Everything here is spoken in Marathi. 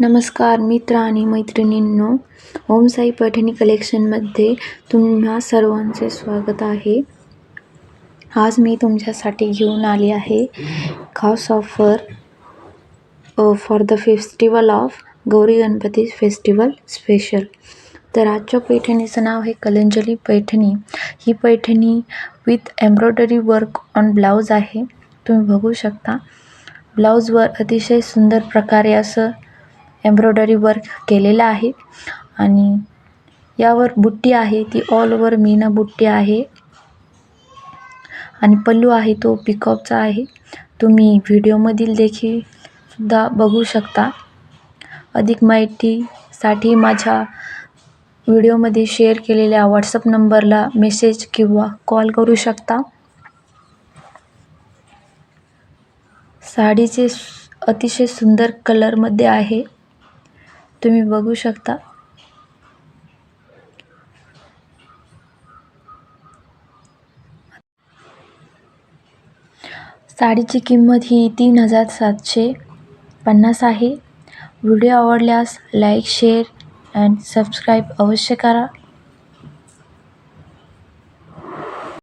नमस्कार मित्र आणि मैत्रिणींनो ओम साई पैठणी कलेक्शनमध्ये तुम्हा सर्वांचे स्वागत आहे. आज मी तुमच्यासाठी घेऊन आली आहे खास offer for the festival of Gauri Ganpati festival special तर आजच्या पैठणीचं नाव आहे कलंजली पैठणी. ही Paithani with embroidery work on blouse आहे. तुम्ही बघू शकता. ब्लाऊजवर अतिशय सुंदर प्रकारे असं एम्ब्रॉयडरी वर्क केलेलं आहे. आणि यावर बुट्टी आहे ती ऑल ओव्हर मीना बुट्टी आहे. आणि पल्लू आहे तो पिकॉपचा आहे. तुम्ही व्हिडिओमधील देखील सुद्धा बघू शकता. अधिक माहितीसाठी माझ्या व्हिडिओमध्ये शेअर केलेल्या व्हॉट्सअप नंबरला मेसेज किंवा कॉल करू शकता. साडीचे अतिशय सुंदर कलरमध्ये आहे. तुम्ही बघू शकता. साडीची किंमत ही तीन हजार सातशे पन्नास आहे. व्हिडिओ आवडल्यास लाईक शेअर अँड सबस्क्राईब अवश्य करा.